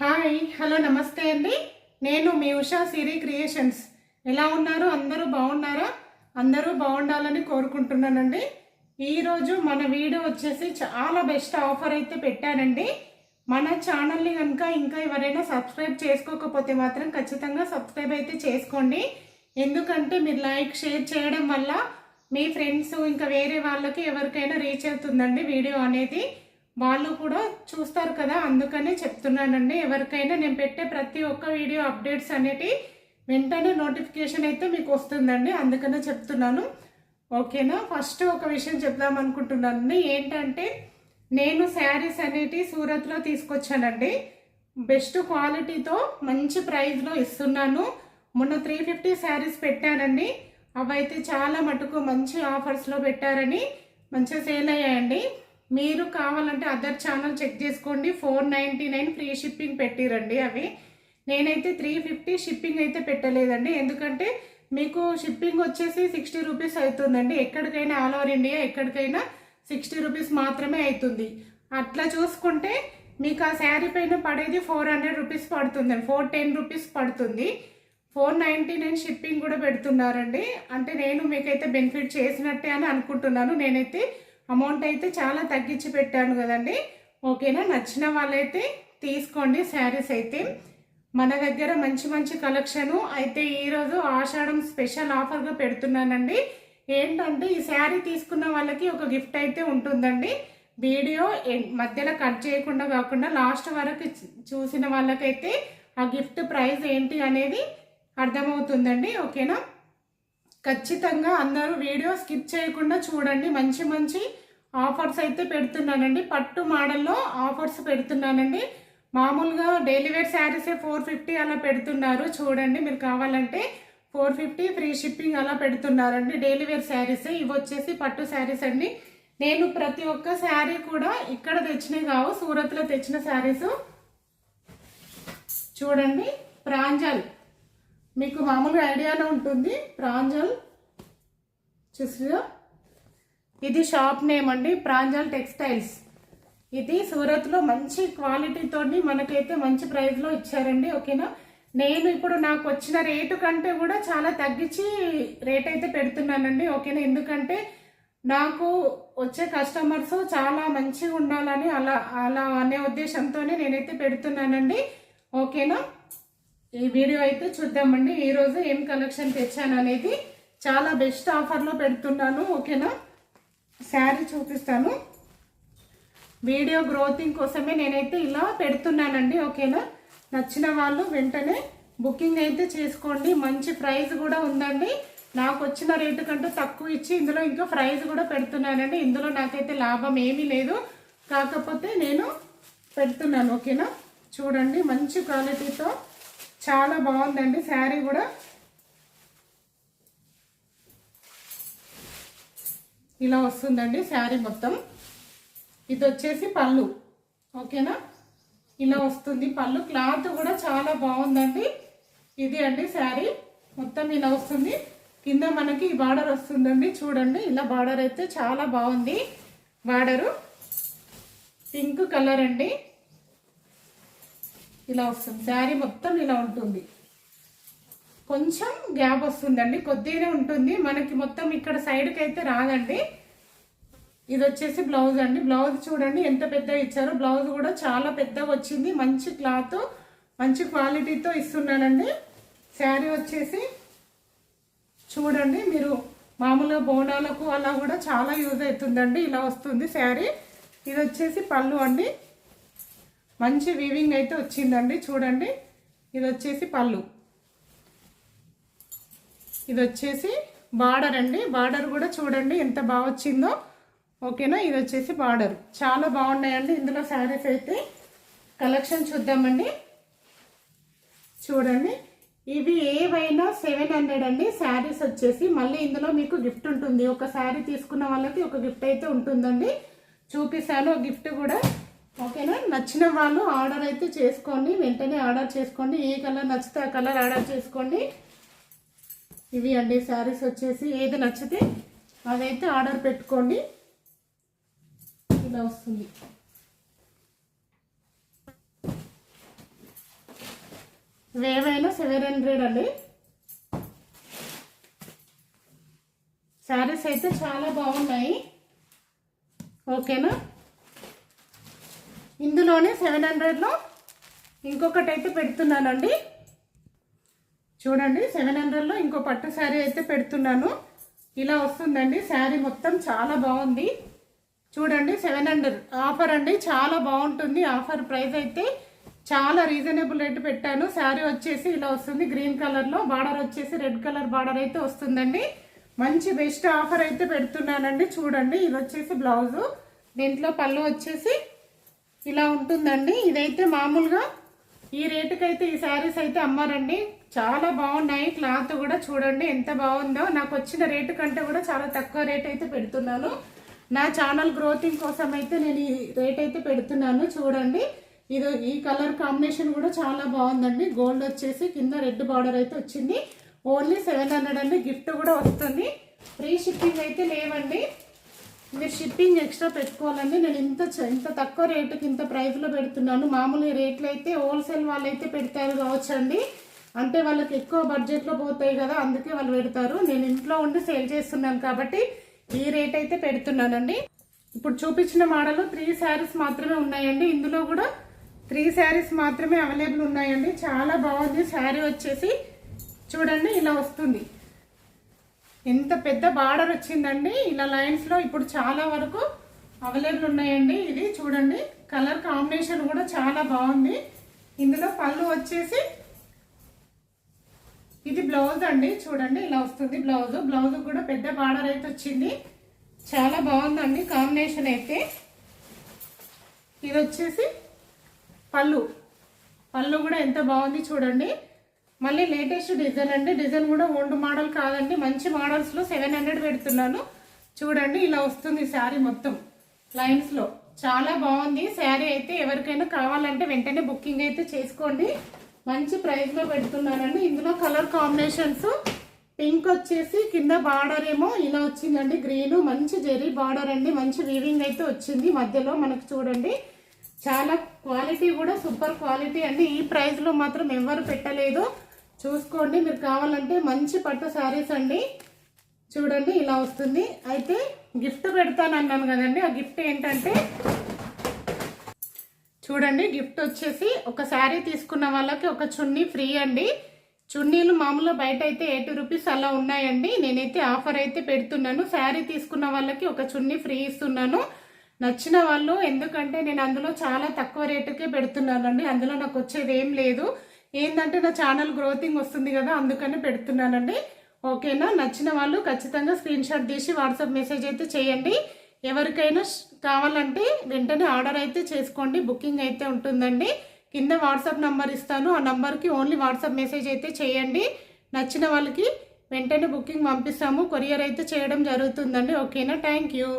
Hi hello నమస్తే అండి. నేను మీ ఉషా సిరి క్రియేషన్స్. ఎలా ఉన్నారు? అందరూ బాగున్నారా? అందరూ బాగుండాలని కోరుకుంటున్నానండి. ఈరోజు మన వీడియో వచ్చేసి చాలా బెస్ట్ ఆఫర్ అయితే పెట్టానండి. మన ఛానల్ని కనుక ఇంకా ఎవరైనా సబ్స్క్రైబ్ చేసుకోకపోతే మాత్రం ఖచ్చితంగా సబ్స్క్రైబ్ అయితే చేసుకోండి. ఎందుకంటే మీరు లైక్ షేర్ చేయడం వల్ల మీ ఫ్రెండ్స్ ఇంకా వేరే వాళ్ళకి ఎవరికైనా రీచ్ అవుతుందండి వీడియో అనేది. వాళ్ళు కూడా చూస్తారు కదా అందుకనే చెప్తున్నానండి. ఎవరికైనా నేను పెట్టే ప్రతి ఒక్క వీడియో అప్డేట్స్ అనేటి వెంటనే నోటిఫికేషన్ అయితే మీకు వస్తుందండి. అందుకనే చెప్తున్నాను. ఓకేనా? ఫస్ట్ ఒక విషయం చెప్దాం అనుకుంటున్నానండి. ఏంటంటే నేను శారీస్ అనేటి సూరత్లో తీసుకొచ్చానండి. బెస్ట్ క్వాలిటీతో మంచి ప్రైస్లో ఇస్తున్నాను. మొన్న త్రీ ఫిఫ్టీ శారీస్ పెట్టానండి. అవైతే చాలా మటుకు మంచి ఆఫర్స్లో పెట్టారని మంచిగా సేల్ అయ్యాయండి. మీరు కావాలంటే అదర్ ఛానల్ చెక్ చేసుకోండి. Four ninety nine free shipping పెట్టిరండి అవి. నేనైతే త్రీ ఫిఫ్టీ షిప్పింగ్ అయితే పెట్టలేదండి. ఎందుకంటే మీకు షిప్పింగ్ వచ్చేసి సిక్స్టీ రూపీస్ అవుతుందండి ఎక్కడికైనా ఆల్ ఓవర్ ఇండియా ఎక్కడికైనా సిక్స్టీ రూపీస్ మాత్రమే అవుతుంది అట్లా చూసుకుంటే మీకు ఆ శారీ పైన పడేది ఫోర్ హండ్రెడ్ రూపీస్ పడుతుందండి. ఫోర్ టెన్ రూపీస్ పడుతుంది. ఫోర్ నైంటీ నైన్ షిప్పింగ్ కూడా పెడుతున్నారండి. అంటే నేను మీకైతే బెనిఫిట్ చేసినట్టే అని అనుకుంటున్నాను. నేనైతే అమౌంట్ అయితే చాలా తగ్గించి పెట్టాను కదండి. ఓకేనా? నచ్చిన వాళ్ళైతే తీసుకోండి శారీస్ అయితే. మన దగ్గర మంచి మంచి కలెక్షను. అయితే ఈరోజు ఆషాఢం స్పెషల్ ఆఫర్గా పెడుతున్నానండి. ఏంటంటే ఈ శారీ తీసుకున్న వాళ్ళకి ఒక గిఫ్ట్ అయితే ఉంటుందండి. వీడియో మధ్యలో కట్ చేయకుండా కాకుండా లాస్ట్ వరకు చూసిన వాళ్ళకైతే ఆ గిఫ్ట్ ప్రైస్ ఏంటి అనేది అర్థమవుతుందండి. ఓకేనా? ఖచ్చితంగా అందరూ వీడియో స్కిప్ చేయకుండా చూడండి. మంచి మంచి ఆఫర్స్ అయితే పెడుతున్నానండి. పట్టు మోడల్లో ఆఫర్స్ పెడుతున్నానండి. మామూలుగా డైలీ వేర్ శారీసే ఫోర్ ఫిఫ్టీ అలా పెడుతున్నారు. చూడండి మీరు కావాలంటే ఫోర్ ఫిఫ్టీ ఫ్రీ షిప్పింగ్ అలా పెడుతున్నారండి. డైలీ వేర్ శారీసే ఇవి వచ్చేసి పట్టు శారీస్ అండి. నేను ప్రతి ఒక్క శారీ కూడా ఇక్కడ తెచ్చినవి కావు. సూరత్లో తెచ్చిన శారీస్. చూడండి ప్రాంజల్. మీకు మామూలుగా ఐడియానే ఉంటుంది. ప్రాంజల్. చూసిగా ఇది షాప్ నేమ్ అండి ప్రాంజల్ టెక్స్టైల్స్ ఇది సూరత్లో మంచి క్వాలిటీతో మనకైతే మంచి ప్రైస్లో ఇచ్చారండి ఓకేనా? నేను ఇప్పుడు నాకు వచ్చిన రేటు కంటే కూడా చాలా తగ్గించి రేట్ అయితే పెడుతున్నానండి ఓకేనా? ఎందుకంటే నాకు వచ్చే కస్టమర్స్ చాలా మంచిగా ఉండాలని అలా అలా అనే ఉద్దేశంతోనే నేనైతే పెడుతున్నానండి ఓకేనా? ఈ వీడియో అయితే చూద్దామండి ఈరోజు ఏం కలెక్షన్ తెచ్చాను అనేది చాలా బెస్ట్ ఆఫర్లో పెడుతున్నాను ఓకేనా? శారీ చూపిస్తాను. వీడియో గ్రోతింగ్ కోసమే నేనైతే ఇలా పెడుతున్నానండి ఓకేనా? నచ్చిన వాళ్ళు వెంటనే బుకింగ్ అయితే చేసుకోండి. మంచి ప్రైస్ కూడా ఉందండి. నాకు వచ్చిన రేటు కంటే తక్కువ ఇచ్చి ఇందులో ఇంకా ప్రైస్ కూడా పెడుతున్నానండి. ఇందులో నాకైతే లాభం ఏమీ లేదు. కాకపోతే నేను పెడుతున్నాను ఓకేనా? చూడండి మంచి క్వాలిటీతో చాలా బాగుందండి శారీ కూడా. ఇలా వస్తుందండి శారీ మొత్తం. ఇది వచ్చేసి పళ్ళు. ఓకేనా? ఇలా వస్తుంది పళ్ళు. క్లాత్ కూడా చాలా బాగుందండి. ఇది అండి శారీ. మొత్తం ఇలా వస్తుంది. కింద మనకి ఈ బార్డర్ వస్తుందండి. చూడండి ఇలా బార్డర్ అయితే చాలా బాగుంది. బార్డరు. పింక్ కలర్ అండి. ఇలా వస్తుంది. శారీ మొత్తం ఇలా ఉంటుంది. కొంచెం గ్యాప్ వస్తుందండి కొద్దిగానే ఉంటుంది. మనకి మొత్తం ఇక్కడ సైడ్కి అయితే రాదండి. ఇది వచ్చేసి బ్లౌజ్ అండి. బ్లౌజ్ చూడండి ఎంత పెద్దగా ఇచ్చారో. బ్లౌజ్ కూడా చాలా పెద్దగా వచ్చింది. మంచి క్లాత్ మంచి క్వాలిటీతో ఇస్తున్నానండి. శారీ వచ్చేసి చూడండి మీరు మామూలుగా బోనాలకు అలా కూడా చాలా యూజ్ అవుతుందండి. ఇలా వస్తుంది శారీ ఇది వచ్చేసి పళ్ళు అండి. మంచి వీవింగ్ అయితే వచ్చిందండి. చూడండి ఇది వచ్చేసి పళ్ళు. ఇది వచ్చేసి బార్డర్ అండి. బార్డర్ కూడా చూడండి ఎంత బాగా వచ్చిందో. ఓకేనా? ఇది వచ్చేసి బార్డర్. చాలా బాగున్నాయండి ఇందులో శారీస్ అయితే. కలెక్షన్ చూద్దామండి. చూడండి. ఇవి ఏవైనా సెవెన్ హండ్రెడ్ అండి. శారీస్ వచ్చేసి మళ్ళీ ఇందులో మీకు గిఫ్ట్ ఉంటుంది. ఒక శారీ తీసుకున్న వాళ్ళకి ఒక గిఫ్ట్ అయితే ఉంటుందండి. చూపిస్తాను. గిఫ్ట్ కూడా. ఓకేనా? నచ్చిన వాళ్ళు ఆర్డర్ అయితే చేసుకోండి. వెంటనే ఆర్డర్ చేసుకోండి. ఏ కలర్ నచ్చితే ఆ కలర్ ఆర్డర్ చేసుకోండి. ఇవి అండి శారీస్ వచ్చేసి ఏది నచ్చితే అదైతే ఆర్డర్ పెట్టుకోండి. ఇలా వస్తుంది. వేవైనా సెవెన్ హండ్రెడ్ అండి. శారీస్ అయితే చాలా బాగున్నాయి. ఓకేనా? ఇందులోనే సెవెన్ హండ్రెడ్లో ఇంకొకటి అయితే పెడుతున్నానండి. చూడండి సెవెన్ హండ్రెడ్లో ఇంకో పట్టు శారీ అయితే పెడుతున్నాను. ఇలా వస్తుందండి శారీ మొత్తం చాలా బాగుంది. చూడండి సెవెన్ హండ్రెడ్ ఆఫర్ అండి చాలా బాగుంటుంది. ఆఫర్ ప్రైస్ అయితే చాలా రీజనబుల్ రేట్ పెట్టాను. శారీ వచ్చేసి ఇలా వస్తుంది గ్రీన్ కలర్లో. బార్డర్ వచ్చేసి రెడ్ కలర్ బార్డర్ అయితే వస్తుందండి. మంచి బెస్ట్ ఆఫర్ అయితే పెడుతున్నానండి. చూడండి ఇది వచ్చేసి బ్లౌజు. దీంట్లో పళ్ళు వచ్చేసి ఇలా ఉంటుందండి. ఇదైతే మామూలుగా ఈ రేటుకైతే ఈ శారీస్ అయితే అమ్మారండి. చాలా బాగున్నాయి. క్లాత్ కూడా చూడండి ఎంత బాగుందో. నాకు వచ్చిన రేటు కంటే కూడా చాలా తక్కువ రేట్ అయితే పెడుతున్నాను. నా ఛానల్ గ్రోతింగ్ కోసం అయితే నేను ఈ రేట్ అయితే పెడుతున్నాను. చూడండి. ఇది ఈ కలర్ కాంబినేషన్ కూడా చాలా బాగుందండి. గోల్డ్ వచ్చేసి కింద రెడ్ బార్డర్ అయితే వచ్చింది. ఓన్లీ సెవెన్ హండ్రెడ్ అండి. గిఫ్ట్ కూడా వస్తుంది. ఫ్రీ షిప్పింగ్ అయితే లేవండి. మీరు షిప్పింగ్ ఎక్స్ట్రా పెట్టుకోవాలండి. నేను ఇంత చ- ఇంత తక్కువ రేటుకి ఇంత ప్రైస్లో పెడుతున్నాను. మామూలు రేట్లు అయితే హోల్సేల్ వాళ్ళు అయితే పెడతారు కావచ్చండి. అంటే వాళ్ళకి ఎక్కువ బడ్జెట్లో పోతాయి కదా అందుకే వాళ్ళు పెడతారు. నేను ఇంట్లో ఉండి సేల్ చేస్తున్నాను కాబట్టి ఈ రేట్ అయితే పెడుతున్నానండి. ఇప్పుడు చూపించిన మోడల్ త్రీ శారీస్ మాత్రమే ఉన్నాయండి. ఇందులో కూడా త్రీ శారీస్ మాత్రమే అవైలబుల్ ఉన్నాయండి. చాలా బాగుంది. శారీ వచ్చేసి చూడండి ఇలా వస్తుంది. ఎంత పెద్ద బార్డర్ వచ్చిందండి. ఇలా లైన్స్లో ఇప్పుడు చాలా వరకు అవైలబుల్ ఉన్నాయండి. ఇది చూడండి. కలర్ కాంబినేషన్ కూడా చాలా బాగుంది. ఇందులో పళ్ళు వచ్చేసి ఇది బ్లౌజ్ అండి. చూడండి ఇలా వస్తుంది బ్లౌజ్. బ్లౌజ్ కూడా పెద్ద బార్డర్ అయితే వచ్చింది. చాలా బాగుందండి కాంబినేషన్ అయితే. ఇది వచ్చేసి పళ్ళు. పళ్ళు కూడా ఎంత బాగుంది చూడండి. మళ్ళీ లేటెస్ట్ డిజైన్ అండి. డిజైన్ కూడా ఓల్డ్ మోడల్ కాదండి. మంచి మోడల్స్లో సెవెన్ హండ్రెడ్ పెడుతున్నాను. చూడండి ఇలా వస్తుంది శారీ మొత్తం. లైన్స్లో చాలా బాగుంది. శారీ అయితే ఎవరికైనా కావాలంటే వెంటనే బుకింగ్ అయితే చేసుకోండి. మంచి ప్రైస్లో పెడుతున్నానండి. ఇందులో కలర్ కాంబినేషన్స్ పింక్ వచ్చేసి కింద బార్డర్ ఏమో ఇలా వచ్చిందండి. గ్రీన్ మంచి జెరీ బార్డర్ అండి. మంచి వీవింగ్ అయితే వచ్చింది మధ్యలో మనకు చూడండి. చాలా క్వాలిటీ కూడా సూపర్ క్వాలిటీ అండి. ఈ ప్రైస్లో మాత్రం ఎవరు పెట్టలేదు. చూసుకోండి. మీరు కావాలంటే మంచి పట్టు శారీస్ అండి. చూడండి ఇలా వస్తుంది. అయితే గిఫ్ట్ పెడతాను అన్నాను కదండి. ఆ గిఫ్ట్ ఏంటంటే చూడండి గిఫ్ట్ వచ్చేసి ఒక శారీ తీసుకున్న వాళ్ళకి ఒక చున్నీ ఫ్రీ అండి. చున్నీలు మామూలుగా బయట అయితే ఎయిటీ రూపీస్ అలా ఉన్నాయండి. నేనైతే ఆఫర్ అయితే పెడుతున్నాను. శారీ తీసుకున్న వాళ్ళకి ఒక చున్నీ ఫ్రీ ఇస్తున్నాను. నచ్చిన వాళ్ళు ఎందుకంటే నేను అందులో చాలా తక్కువ రేటుకే పెడుతున్నానండి. అందులో నాకు వచ్చేది ఏం లేదు. ఏంటంటే నా ఛానల్ గ్రోతింగ్ వస్తుంది కదా అందుకని పెడుతున్నానండి. ఓకేనా? నచ్చిన వాళ్ళు ఖచ్చితంగా స్క్రీన్ షాట్ తీసి వాట్సాప్ మెసేజ్ అయితే చేయండి. ఎవరికైనా కావాలంటే వెంటనే ఆర్డర్ అయితే చేసుకోండి. బుకింగ్ అయితే ఉంటుందండి. కింద వాట్సాప్ నంబర్ ఇస్తాను. ఆ నంబర్కి ఓన్లీ వాట్సాప్ మెసేజ్ అయితే చేయండి. నచ్చిన వాళ్ళకి వెంటనే బుకింగ్ పంపిస్తాము. కొరియర్ అయితే చేయడం జరుగుతుందండి. ఓకేనా? Thank you.